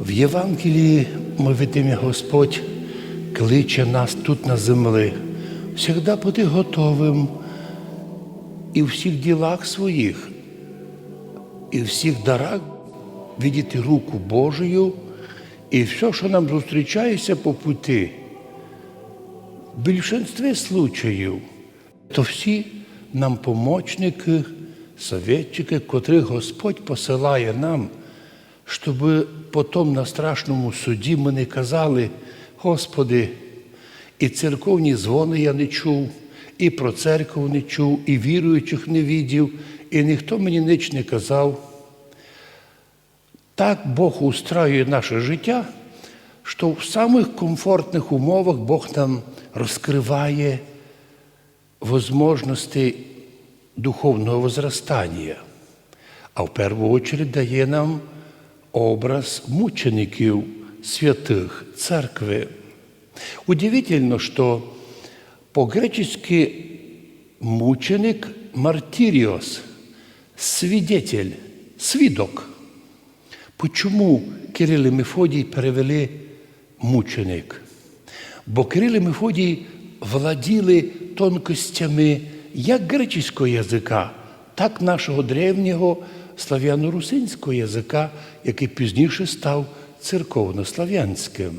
В Євангелії ми видимо, Господь кличе нас тут на землі, завжди бути готовим і в всіх ділах своїх, і в всіх дарах видіти руку Божою, і все, що нам зустрічається по путі, в більшинстві случаїв, то всі нам помічники, советчики, котрих Господь посилає нам, щоб потім на страшному суді ми не казали, Господи, і церковні дзвони я не чув, і про церкву не чув, і віруючих не відів, і ніхто мені ніч не казав. Так Бог устраює наше життя, що в самих комфортних умовах Бог нам розкриває возможності духовного возрастання, а в першу чергу дає нам образ мучеників святих церкви. Удивительно, что по-гречески мученик – мартириос, свидетель, свідок. Почому Кирил і Мефодій перевели мученик? Бо Кирил і Мефодій владіли тонкостями як греческого язика, так нашого древнього слав'яно-русинського язика, який пізніше став церковнослав'янським.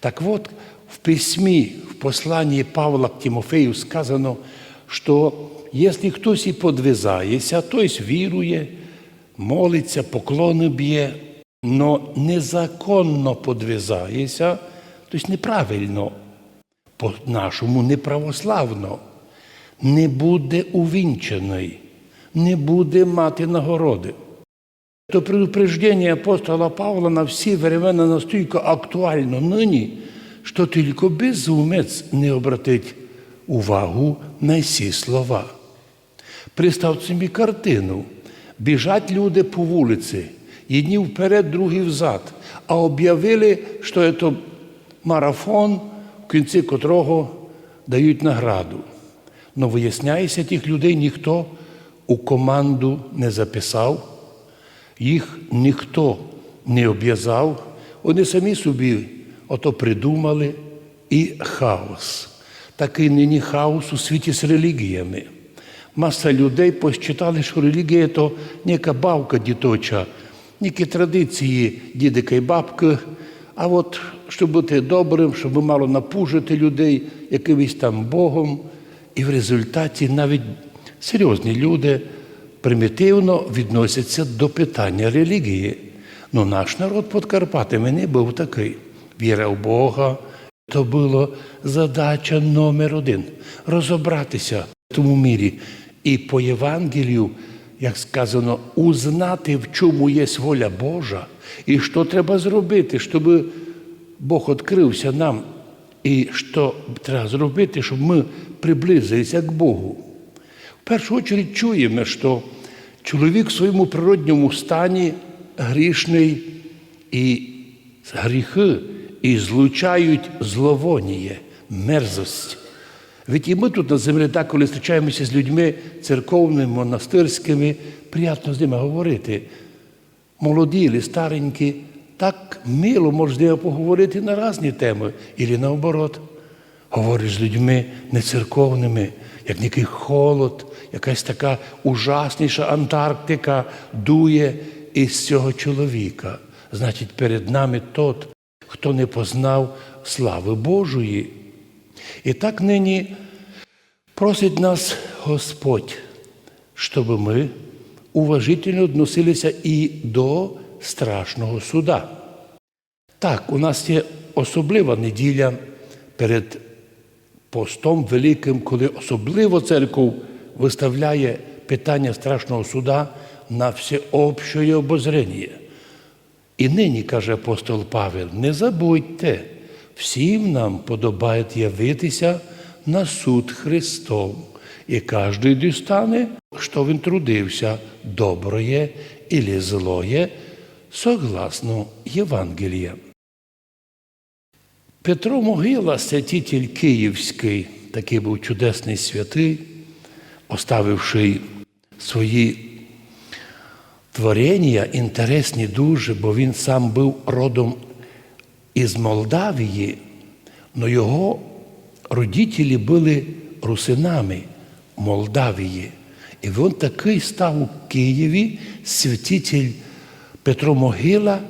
Так от, в письмі, в посланні Павла к Тимофею сказано, що якщо хтось і подвизається, тобто вірує, молиться, поклони б'є, но незаконно подвизається, тобто неправильно, по-нашому неправославно, не буде увінчений, не буде мати нагороди. То предупреждение апостола Павла на всі времена настільки актуально нині, що тільки безумець не обратить увагу на ці слова. Представте собі картину. Біжать люди по вулиці, одні вперед, другі взад, а об'явили, що це марафон, в кінці котрого дають награду. Но виясняється, тих людей ніхто у команду не записав, їх ніхто не обв'язав, вони самі собі ото придумали і хаос. Такий нині хаос у світі з релігіями. Маса людей посчитали, що релігія то ніяка бавка діточа, ніякі традиції дідика і бабки. А от щоб бути добрим, щоб мало напужити людей якимось там Богом. І в результаті навіть серйозні люди примітивно відносяться до питання релігії. Ну, наш народ під Карпатами не був такий. Віра в Бога. То була задача номер один розібратися в тому мірі. І по Євангелію, як сказано, узнати, в чому є воля Божа, і що треба зробити, щоб Бог відкрився нам, і що треба зробити, щоб ми приблизилися к Богу. Першу чергу чуємо, що чоловік в своєму природньому стані грішний і гріхи і злучають зловоніє, мерзость. Ведь і ми тут на землі, так, коли зустрічаємося з людьми церковними, монастирськими, приємно з ними говорити. Молоді чи старенькі, так мило можна поговорити на різні теми, і наоборот. Говориш з людьми нецерковними, як який холод, якась така ужасніша Антарктика дує із цього чоловіка. Значить, перед нами тот, хто не познав слави Божої. І так нині просить нас Господь, щоб ми уважительно відносилися і до страшного суда. Так, у нас є особлива неділя перед постом великим, коли особливо церков виставляє питання страшного суда на всеобще обозрення. І нині, каже апостол Павел, не забудьте, всім нам подобає явитися на суд Христов, і кожен дістане, що він трудився, доброє или злоє, согласно Євангелія. Петро Могила, святитель Київський, такий був чудесний святий, оставивши свої творення інтересні дуже, бо він сам був родом із Молдавії, але його родителі були русинами Молдавії. І він такий став у Києві святитель Петро Могила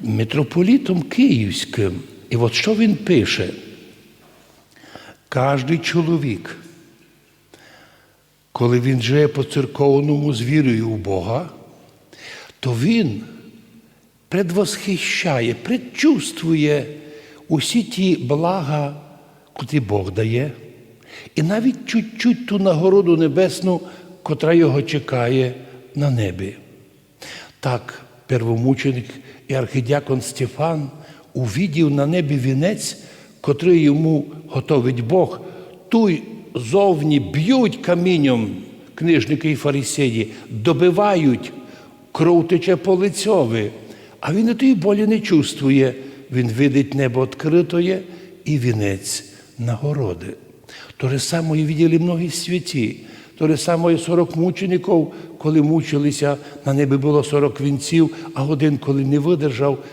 митрополітом Київським. І от що він пише? Кожний чоловік, коли він живе по церковному з вірою у Бога, то він предвосхищає, предчувствує усі ті блага, котрі Бог дає, і навіть чуть-чуть ту нагороду небесну, котра його чекає на небі. Так, первомученик і архидіакон Стефан увидів на небі вінець, котрий йому готовить Бог, туй зовні б'ють камінням книжники і фарисеї, добивають, кров тече по лицьові, а він і тої болі не чувствує. Він видить небо відкритоє і вінець нагороди. То же саме виділи многі святі. То же саме 40 мучеників, коли мучилися, на небі було 40 вінців, а один, коли не видержав,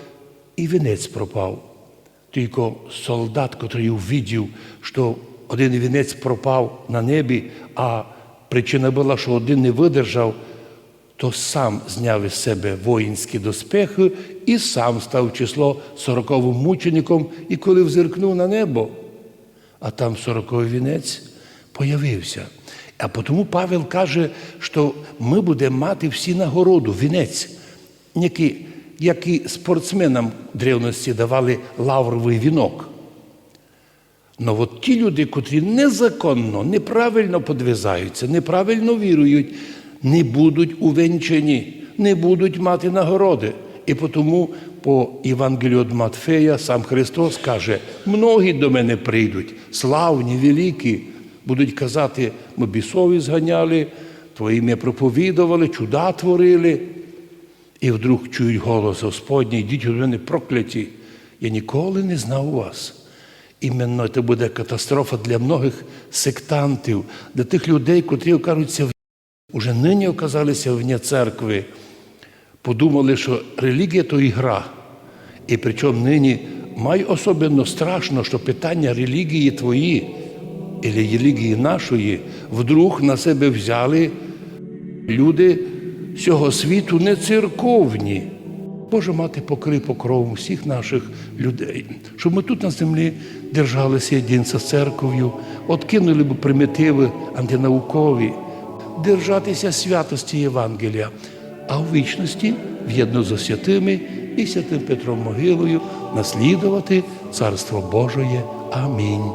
і вінець пропав. Тільки солдат, котрий увидів, що один вінець пропав на небі, а причина була, що один не видержав, то сам зняв із себе воїнські доспехи і сам став число сороковим мучеником, і коли взиркнув на небо, а там сороковий вінець появився. А тому Павел каже, що ми будемо мати всі нагороду, вінець, який, як спортсменам древності давали лавровий вінок. Но от ті люди, котрі незаконно, неправильно подвизаються, неправильно вірують, не будуть увенчані, не будуть мати нагороди. І тому по Євангелію від Матфея сам Христос каже: многі до мене прийдуть, славні, великі, будуть казати, ми бісові зганяли, Твоє ім'я проповідували, чуда творили. І вдруг чують голос Господній, йдіть від мене прокляті. Я ніколи не знав вас. Іменно це буде катастрофа для многих сектантів, для тих людей, котрі окажуться в уже нині оказалися вне церкви, подумали, що релігія то ігра. І причому нині май особливо страшно, що питання релігії твої, і релігії нашої, вдруг на себе взяли люди цього світу не церковні. Боже мати покри покровом всіх наших людей, щоб ми тут на землі держалися єдинця з церков'ю, откинули б примітиви антинаукові, держатися святості Євангелія, а в вічності в'єдно з святими і святим Петром Могилою наслідувати Царство Божоє. Амінь.